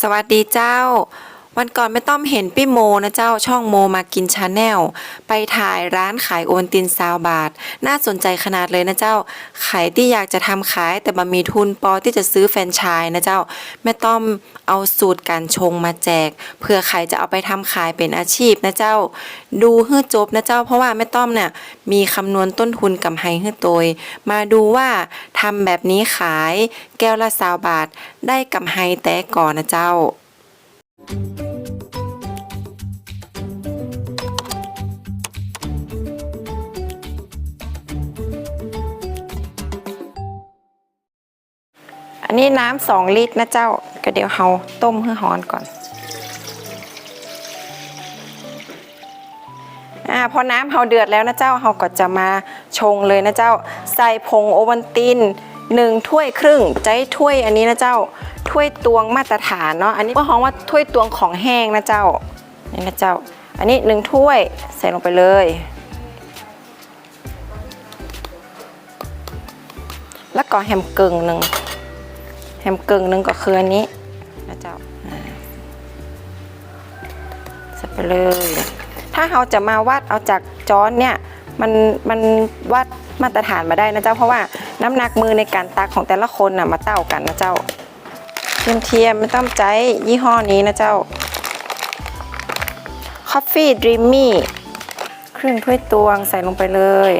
สวัสดีเจ้า วันก่อนไม่ต้องเห็นพี่โมนะเจ้าช่องโมมากินชาแนลไปถ่ายร้านขายโอนตินซาวบาท น่าสนใจขนาดเลยนะเจ้าขายที่อยากจะทำขายแต่บามีทุนปอที่จะซื้อแฟรนไชส์นะเจ้าแม่ต้อมเอาสูตรการชงมาแจกเผื่อใครจะเอาไปทำขายเป็นอาชีพนะเจ้า ดูให้จบนะเจ้า เพราะว่าแม่ต้อมเนี่ยมีคำนวณต้นทุนกับไฮให้โตยมาดูว่าทำแบบนี้ขายแก้วละสาวบาทได้กับไฮแต่ก่อนนะเจ้า อันนี้น้ำสองลิตรนะเจ้า ก็เดี๋ยวเฮาต้มให้ฮ้อนก่อน อ่าพอน้ำเฮาเดือดแล้วนะเจ้าเฮาก็จะมาชงเลยนะเจ้า ใส่ผงโอวัลตินหนึ่งถ้วยครึ่งใจถ้วยอันนี้นะเจ้า ถ้วยตวงมาตรฐานเนาะอันนี้ก็ฮ้องว่าถ้วยตวงของแห้งนะเจ้านี่นะเจ้า อันนี้หนึ่งถ้วยใส่ลงไปเลยแล้วก็แฮมกึ่งหนึ่งแฮมกึ่งหนึ่งก็คืออันนี้นะเจ้าอ่าใส่ไปเลย ถ้าเราจะมาวัดเอาจากจอนเนี่ยมันมันวัดมาตรฐานมาได้นะเจ้า เพราะว่าน้ำหนักมือในการตักของแต่ละคนน่ะมาเต้ากันนะเจ้า เทียมเทียมไม่ต้องใจยี่ห้อนี้นะเจ้า Coffee Dreamy ครึ่งถ้วยตวงใส่ลงไปเลย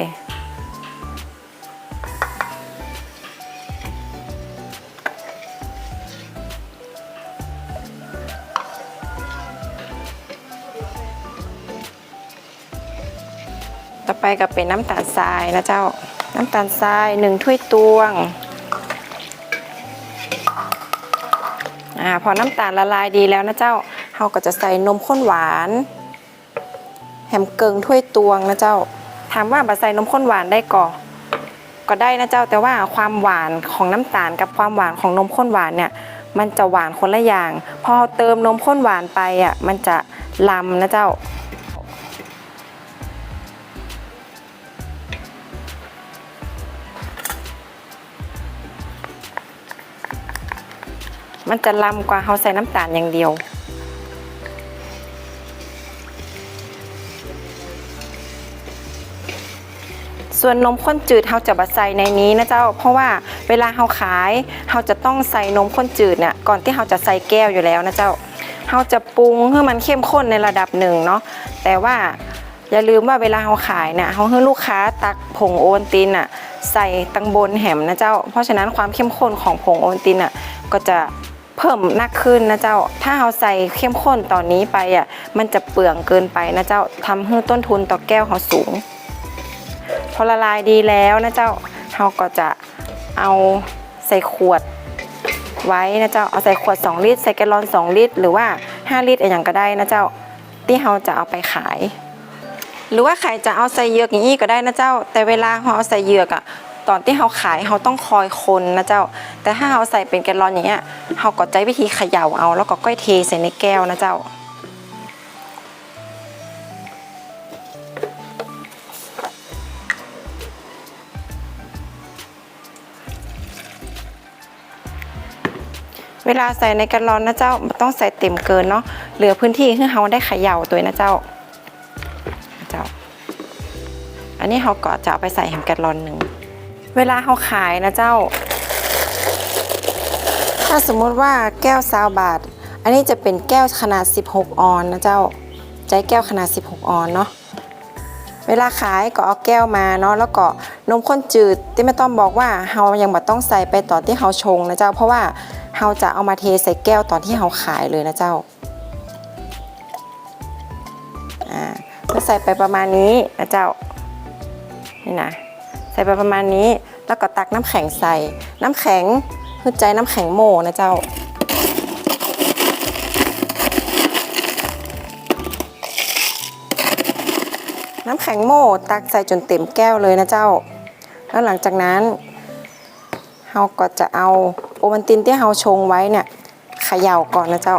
ต่อไปก็เป็นน้ำตาลทรายนะเจ้า น้ำตาลทรายหนึ่งถ้วยตวง อ่าพอน้ำตาลละลายดีแล้วนะเจ้าเราก็จะใส่นมข้นหวานแฮมเกิงถ้วยตวงนะเจ้า ถามว่าบะใส่นมข้นหวานได้ก่อก็ได้นะเจ้าแต่ว่าความหวานของน้ำตาลกับความหวานของนมข้นหวานเนี่ยมันจะหวานคนละอย่าง พอเติมนมข้นหวานไปอะมันจะลำนะเจ้า มันจะลำกว่าเขาใส่น้ำตาลอย่างเดียว ส่วนนมข้นจืดเราจะบัใส่ในนี้นะเจ้า เพราะว่าเวลาเราขายเราจะต้องใส่นมข้นจืดเนี่ยก่อนที่เราจะใส่แก้วอยู่แล้วนะเจ้าเราจะปรุงให้มันเข้มข้นในระดับหนึ่งเนาะแต่ว่าอย่าลืมว่าเวลาเราขายเนี่ยเราให้ลูกค้าตักผงโอวัลตินอะใส่ตังบนแหมนะเจ้า เพราะฉะนั้นความเข้มข้นของผงโอวัลตินอะก็จะ เพิ่มมากขึ้นนะเจ้า ถ้าเราใส่เข้มข้นตอนนี้ไปอะมันจะเปลืองเกินไปนะเจ้าทำให้ต้นทุนต่อแก้วเราสูง พอละลายดีแล้วนะเจ้าเราก็จะเอาใส่ขวดไว้นะเจ้าเอาใส่ขวด 2 ลิตร ใส่แกลลอน 2 ลิตร หรือว่า 5 ลิตรอะไรอย่างก็ได้นะเจ้าที่เราจะเอาไปขาย หรือว่าใครจะเอาใส่เหยือกอย่างนี้ก็ได้นะเจ้า แต่เวลาเราเอาใส่เหยือกอะ ตอนที่เราขายเราต้องคอยคนนะเจ้า แต่ถ้าเราใส่เป็นแกลลอนอย่างเงี้ยเราก็ใช้วิธีเขย่าเอา แล้วก็ก้อยเทใส่ในแก้วนะเจ้า เวลาใส่ในแกลลอนนะเจ้าต้องใส่เต็มเกินเนาะเหลือพื้นที่ให้เราได้เขย่าตัวนะเจ้าเจ้า อันนี้เราก็จะเอาไปใส่แฮมแกลลอนหนึ่ง เวลาเราขายนะเจ้า ถ้าสมมุติว่าแก้วซาวบาท อันนี้จะเป็นแก้วขนาด 16 ออนนะเจ้าใจแก้วขนาด 16 ออนเนาะเวลาขายก็เอาแก้วมาเนาะแล้วก็นมข้นจืดที่ไม่ต้องบอกว่าเฮายังบ่ต้องใส่ไปตอนที่เฮาชงนะเจ้า เพราะว่าเฮาจะเอามาเทใส่แก้วตอนที่เฮาขายเลยนะเจ้าอ่าก็ใส่ไปประมาณนี้นะเจ้านี่นะใส่ไปประมาณนี้ แล้วก็ตักน้ำแข็งใส่ น้ำแข็งคือใจน้ำแข็งโม่นะเจ้า น้ำแข็งโม่ตักใส่จนเต็มแก้วเลยนะเจ้า แล้วหลังจากนั้นเราก็จะเอาโอวัลตินที่เราชงไว้เนี่ยเขย่าก่อนนะเจ้า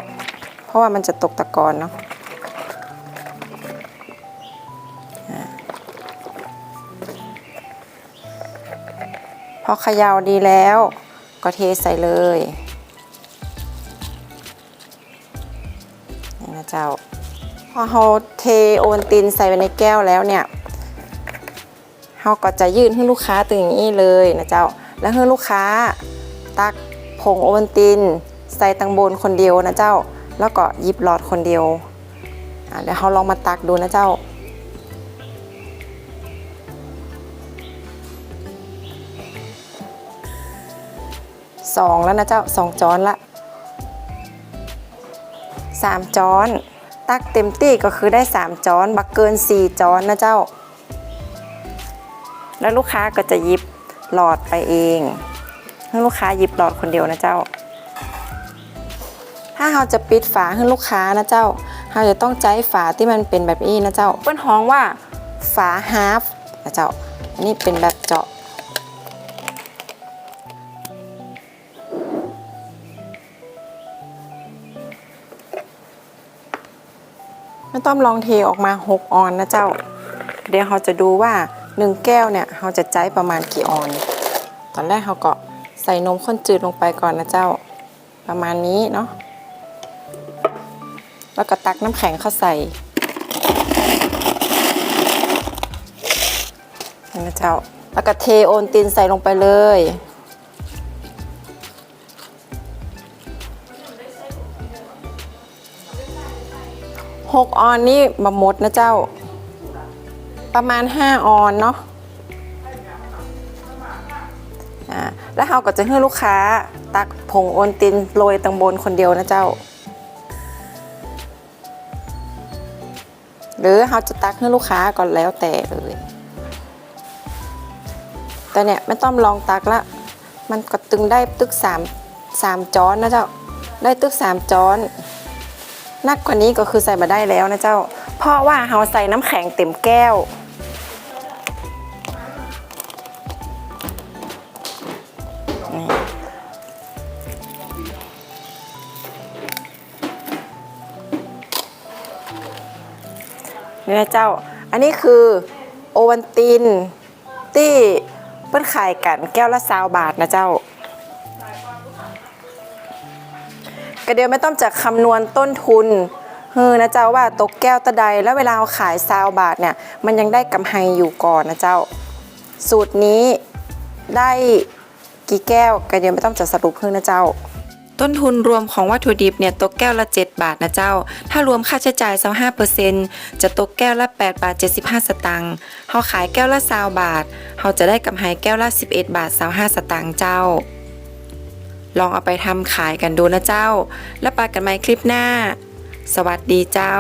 เพราะว่ามันจะตกตะกอนเนาะ อเขย่าดีแล้ว ก็เทใส่เลยนี่นะเจ้า พอเราเทโอวัลตินใส่ไปในแก้วแล้วเนี่ยเราก็จะยื่นให้ลูกค้าตัวอย่างนี้เลยนะเจ้า แล้วให้ลูกค้าตักผงโอวัลติน ใส่ตังบนคนเดียวนะเจ้า แล้วก็ยิบหลอดคนเดียวเดี๋ยวเราลองมาตักดูนะเจ้า สองแล้วนะเจ้าสองจอนละสามจอน ตักเต็มที่ก็คือได้สามจอนบักเกินสี่จอนนะเจ้า แล้วลูกค้าก็จะหยิบหลอดไปเองให้ลูกค้าหยิบหลอดคนเดียวนะเจ้า ถ้าเราจะปิดฝาให้ลูกค้านะเจ้าเราจะต้องใช้ฝาที่มันเป็นแบบนี้นะเจ้า เปิ้นฮ้องว่าฝาฮาฟนะเจ้าอันนี้เป็นแบบเจาะ ไม่ต้องลองเทออกมา 6 ออนนะเจ้า เดี๋ยวเราจะดูว่า 1 แก้วเนี่ยเราจะใจประมาณกี่ออน ตอนแรกเราก็ใส่นมข้นจืดลงไปก่อนนะเจ้า ประมาณนี้เนาะ แล้วก็ตักน้ำแข็งเข้าใส่นะเจ้า แล้วก็เทโอนตินใส่ลงไปเลย หกออนนี่บะมดนะเจ้า ประมาณ 5 ออนเนาะอ่าแล้วเราก็จะให้ลูกค้าตักผงโอนตินโรยตังบนคนเดียวนะเจ้า หรือเราจะตักให้ลูกค้าก่อนแล้วแต่เลยแต่เนี่ยไม่ต้องลองตักละ มันก็ตึงได้ตึกสามสามจอนนะเจ้า ได้ตึกสามจอน นักกว่านี้ก็คือใส่มาได้แล้วนะเจ้า เพราะว่าเราใส่น้ำแข็งเต็มแก้ว นี่นี่นะเจ้า อันนี้คือโอวันตินที่เปิ้นขายกันแก้วละซาวบาทนะเจ้า ระเดียวไม่ต้องจากคำนวณต้นทุนเฮ้อนะเจ้าว่าตกแก้วตะใดแล้วเวลาเราขายซาวบาทเนี่ยมันยังได้กำไรอยู่ก่อนนะเจ้า สูตรนี้ได้กี่แก้วกระเดียวไม่ต้องจะสรุปเพิ่งนะเจ้า ต้นทุนรวมของวัตถุดิบเนี่ยตกแก้วละ 7 บาทนะเจ้า ถ้ารวมค่าใช้จ่าย25%จะตกแก้วละ 8 บาท 75 สตางค์เฮาขายแก้วละ20บาทเฮาจะได้กำไรแก้วละ 11 บาท25สตางค์เจ้า ลองเอาไปทำขายกันดูนะเจ้า แล้วปากันใหม่คลิปหน้า สวัสดีเจ้า